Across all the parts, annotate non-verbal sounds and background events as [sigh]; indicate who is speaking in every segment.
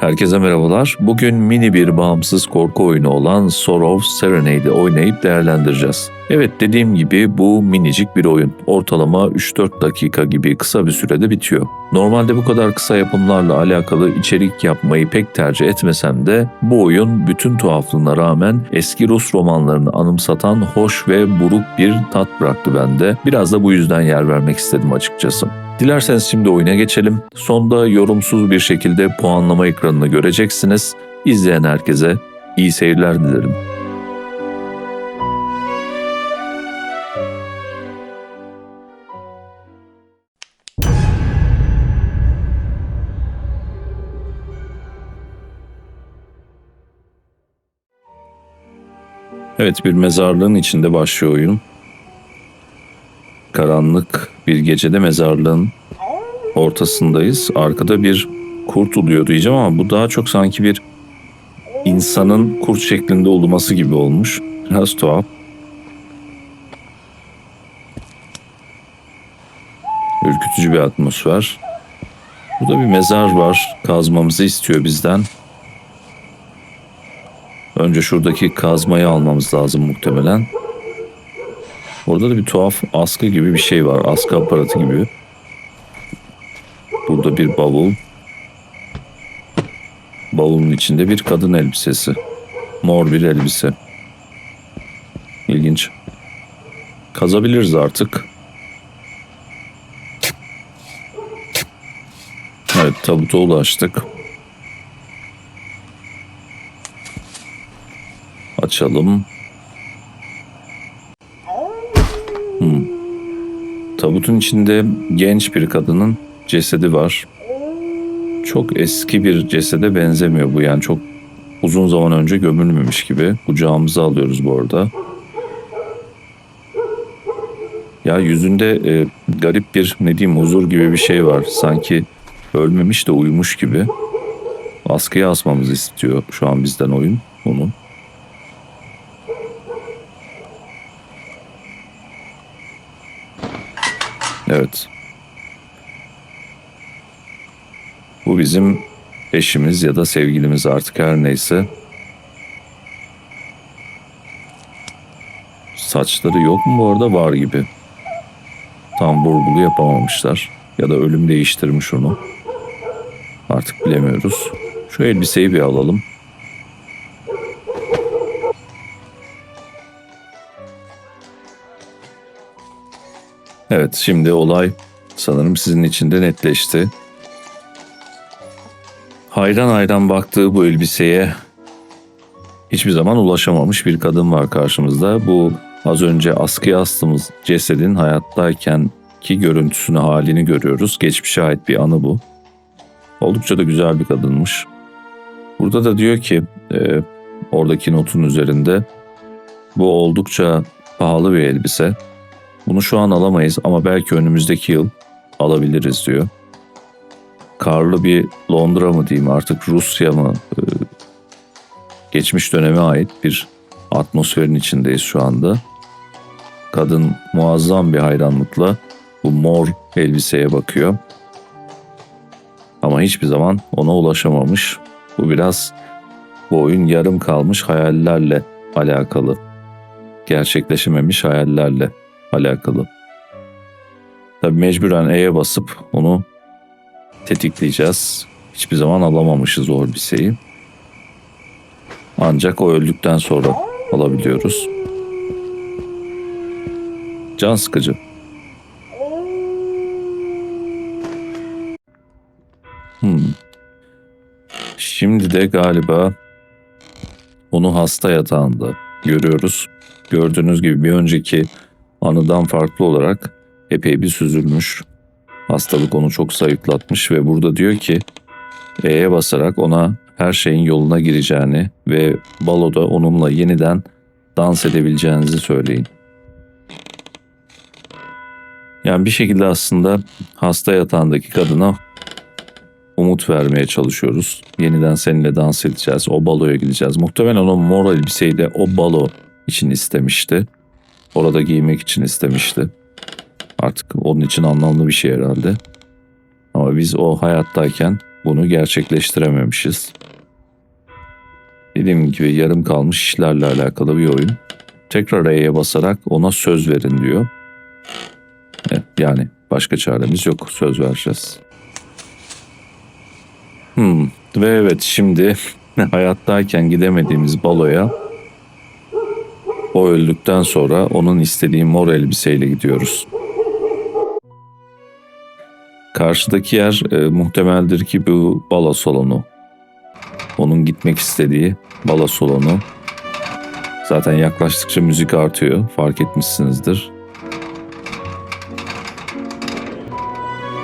Speaker 1: Herkese merhabalar. Bugün mini bir bağımsız korku oyunu olan Sorrow Serenade'i oynayıp değerlendireceğiz. Evet dediğim gibi bu minicik bir oyun. Ortalama 3-4 dakika gibi kısa bir sürede bitiyor. Normalde bu kadar kısa yapımlarla alakalı içerik yapmayı pek tercih etmesem de bu oyun bütün tuhaflığına rağmen eski Rus romanlarını anımsatan hoş ve buruk bir tat bıraktı bende. Biraz da bu yüzden yer vermek istedim açıkçası. Dilerseniz şimdi oyuna geçelim. Sonda yorumsuz bir şekilde puanlama ekranını göreceksiniz. İzleyen herkese iyi seyirler dilerim. Evet bir mezarlığın içinde başlıyor oyun. Karanlık bir gecede mezarlığın ortasındayız. Arkada bir kurt uluyor diyeceğim ama bu daha çok sanki bir insanın kurt şeklinde olması gibi olmuş. Biraz tuhaf. Ürkütücü bir atmosfer. Burada bir mezar var. Kazmamızı istiyor bizden. Önce şuradaki kazmayı almamız lazım muhtemelen. Orada da bir tuhaf askı gibi bir şey var. Askı aparatı gibi. Burada bir bavul. Bavulun içinde bir kadın elbisesi. Mor bir elbise. İlginç. Kazabiliriz artık. Evet tabuta ulaştık. Açalım. Tabutun içinde genç bir kadının cesedi var. Çok eski bir cesede benzemiyor bu yani çok uzun zaman önce gömülmemiş gibi. Kucağımıza alıyoruz bu arada. Ya yüzünde e, garip bir ne diyeyim huzur gibi bir şey var. Sanki ölmemiş de uyumuş gibi. Askıya asmamızı istiyor şu an bizden oyun onun. Evet. Bu bizim eşimiz ya da sevgilimiz artık her neyse. Saçları yok mu bu arada? Var gibi. Tam vurgulu yapamamışlar. Ya da ölüm değiştirmiş onu. Artık bilemiyoruz. Şu elbiseyi bir alalım. Evet şimdi olay sanırım sizin için de netleşti. Hayran hayran baktığı bu elbiseye hiçbir zaman ulaşamamış bir kadın var karşımızda. Bu az önce askıya astığımız cesedin hayattayken ki görüntüsünü halini görüyoruz. Geçmişe ait bir anı bu. Oldukça da güzel bir kadınmış. Burada da diyor ki e, oradaki notun üzerinde bu oldukça pahalı bir elbise. Bunu şu an alamayız ama belki önümüzdeki yıl alabiliriz diyor. Karlı bir Londra mı diyeyim artık Rusya mı e, geçmiş döneme ait bir atmosferin içindeyiz şu anda. Kadın muazzam bir hayranlıkla bu mor elbiseye bakıyor. Ama hiçbir zaman ona ulaşamamış. Bu biraz bu oyun yarım kalmış hayallerle alakalı. Gerçekleşememiş hayallerle alakalı. Tabii mecburen E'ye basıp onu tetikleyeceğiz. Hiçbir zaman alamamışız o elbiseyi. Ancak o öldükten sonra alabiliyoruz. Can sıkıcı. Hmm. Şimdi de galiba onu hasta yatağında görüyoruz. Gördüğünüz gibi bir önceki anıdan farklı olarak epey bir süzülmüş. Hastalık onu çok sayıklatmış ve burada diyor ki E'ye basarak ona her şeyin yoluna gireceğini ve baloda onunla yeniden dans edebileceğinizi söyleyin. Yani bir şekilde aslında hasta yatağındaki kadına umut vermeye çalışıyoruz. Yeniden seninle dans edeceğiz, o baloya gideceğiz. Muhtemelen o mor elbiseyi de o balo için istemişti. Orada giymek için istemişti. Artık onun için anlamlı bir şey herhalde. Ama biz o hayattayken bunu gerçekleştirememişiz. Dediğim gibi yarım kalmış işlerle alakalı bir oyun. Tekrar E'ye basarak ona söz verin diyor. E, Yani başka çaremiz yok. Söz vereceğiz. Hmm. Ve evet şimdi [laughs] hayattayken gidemediğimiz baloya o öldükten sonra onun istediği mor elbiseyle gidiyoruz. Karşıdaki yer e, muhtemeldir ki bu balo salonu. Onun gitmek istediği balo salonu. Zaten yaklaştıkça müzik artıyor. Fark etmişsinizdir.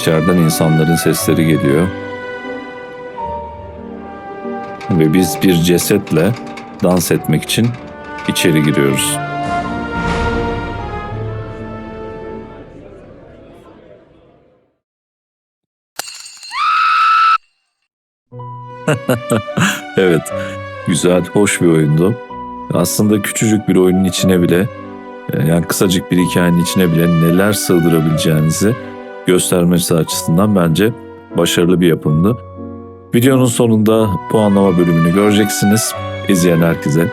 Speaker 1: İçeriden insanların sesleri geliyor. Ve biz bir cesetle dans etmek için içeri giriyoruz. [laughs] evet, güzel, hoş bir oyundu. Aslında küçücük bir oyunun içine bile, yani kısacık bir hikayenin içine bile neler sığdırabileceğinizi göstermesi açısından bence başarılı bir yapımdı. Videonun sonunda puanlama bölümünü göreceksiniz. İzleyen herkese